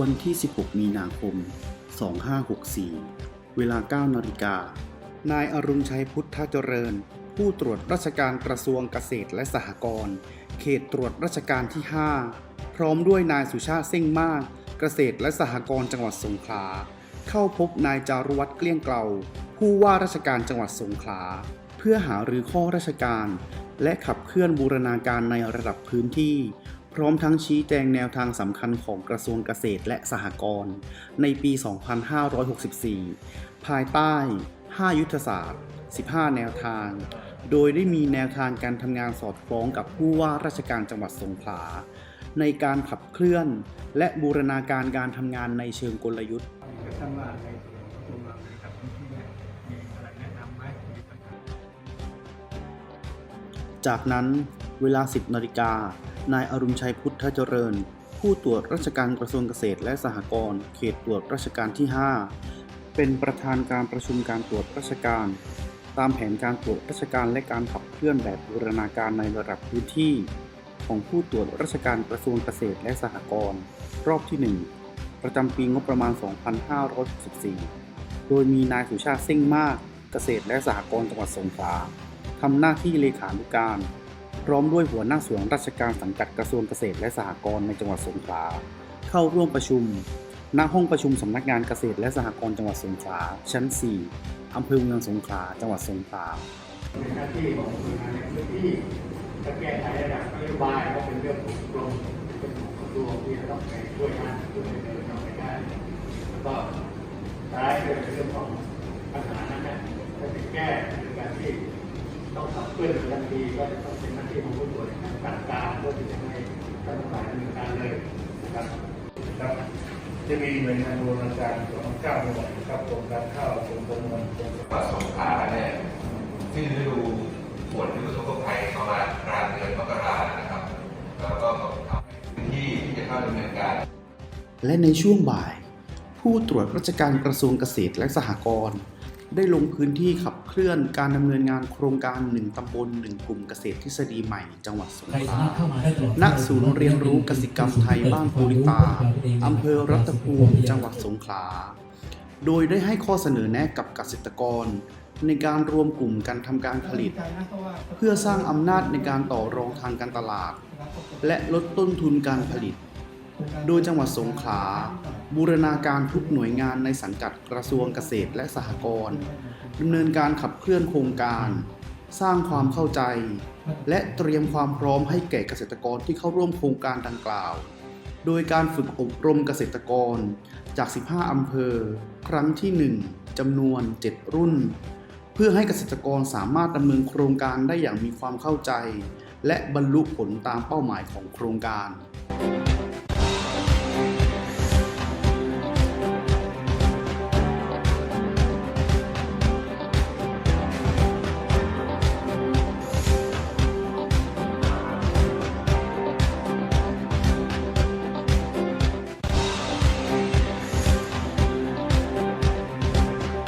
วันที่ 16 มีนาคม 2564 เวลา 9 นาฬิกา นายอรุณชัยพุทธเจริญ ผู้ตรวจราชการกระทรวงเกษตรและสหกรณ์ เขตตรวจราชการที่ 5 พร้อมด้วยนายสุชาติเส้งมาก เกษตรและสหกรณ์จังหวัดสงขลา เข้าพบนายจารุวัฒน์เกลี้ยงเกลาผู้ว่าราชการจังหวัดสงขลา เพื่อหารือข้อราชการ และขับเคลื่อนบูรณาการในระดับพื้นที่ ร้อมทั้งชี้แจงแนวทางสำคัญของกระทรวงเกษตรและสหกรณ์ในปี 2564 ภายใต้ 5 ยุทธศาสตร์ 15 แนวทาง โดยได้มีแนวทางการทำงานสอดคล้องกับผู้ว่าราชการจังหวัดสงขลา ในการขับเคลื่อน และบูรณาการการทำงานในเชิงกลยุทธ์จากนั้นเวลา 10นาฬิกา นายอรุณชัยพุทธเจริญ ผู้ตรวจราชการกระทรวงเกษตรและสหกรณ์เขตตรวจราชการที่ 5 เป็นประธานการประชุมการตรวจราชการ ตามแผนการตรวจราชการและการขับเคลื่อนแบบบูรณาการในระดับพื้นที่ ของผู้ตรวจราชการกระทรวงเกษตรและสหกรณ์รอบที่ 1 ประจำปีงบประมาณ 2564 โดยมีนายสุชาติเส้งมากเกษตรและสหกรณ์จังหวัดสงขลาทำหน้าที่เลขานุการ ร้อมด้วยหัวหน้าส่วนราชการสังกัดกระทรวงเกษตรและสหกรณ์ในจังหวัดสงขลาเข้าร่วมประชุม ณ ห้องประชุมสำนักงานเกษตรและสหกรณ์จังหวัดสงขลาชั้น 4 อำเภอเมืองสงขลาจังหวัดสงขลาเป็นหน้าที่ของหน่วยงานในพื้นที่จะแก้ไขระดับนโยบายก็เป็นเรื่องของกรมเป็นของกระทรวงที่จะต้องไปช่วยงานช่วยในเรื่องของการแล้วก็ท้ายเป็นเรื่องของปัญหานั้นนะถ้าจะแก้ในการที่ ต้องขับเคลื่อนทันทีก็จะต้องเป็นหน้าที่ของผู้ตรวจการการเพื่อที่จะให้ท่านทั้งายดำเนินการเลยนะครับครับจะมีหน่วยงานบูรณาการของเก้าหน่วยครับกรมการข้าวกรมประมงกรมจังหวัดสงขาเนี่ยที่ฤดูฝนฤดูทุกภัยประมาณกลางเดือนมกรานะครับแล้วก็ทำพื้นที่ที่จะเข้าดำเนินการ และในช่วงบ่าย ผู้ตรวจราชการกระทรวงเกษตรและสหกรณ์ ได้ลงพื้นที่ขับเคลื่อนการดำเนินงานโครงการ 1ตำบล 1 กลุ่มเกษตรทฤษฎีใหม่ จังหวัดสงใครขสาลามารถเข้ามาได้ตลอดณศูนย์เรียนรู้กสิกรรมไทยบ้านภูริตาอำเภอรัตภูมิจังหวัดสงขลา โดยได้ให้ข้อเสนอแนะกับเกษตรกร ในการรวมกลุ่มกันทำการผลิต เพื่อสร้างอำนาจในการต่อรองทางการตลาด และลดต้นทุนการผลิต โดยจังหวัดสงขลา บูรณาการทุกหน่วยงานในสังกัดกระทรวงเกษตรและสหกรณ์ดำเนินการขับเคลื่อนโครงการ สร้างความเข้าใจ และเตรียมความพร้อมให้แก่เกษตรกรที่เข้าร่วมโครงการดังกล่าว โดยการฝึกอบรมเกษตรกรจาก 15 อำเภอ ครั้งที่ 1จำนวน 7 รุ่น เพื่อให้เกษตรกรสามารถดำเนินโครงการได้อย่างมีความเข้าใจ และบรรลุผลตามเป้าหมายของโครงการ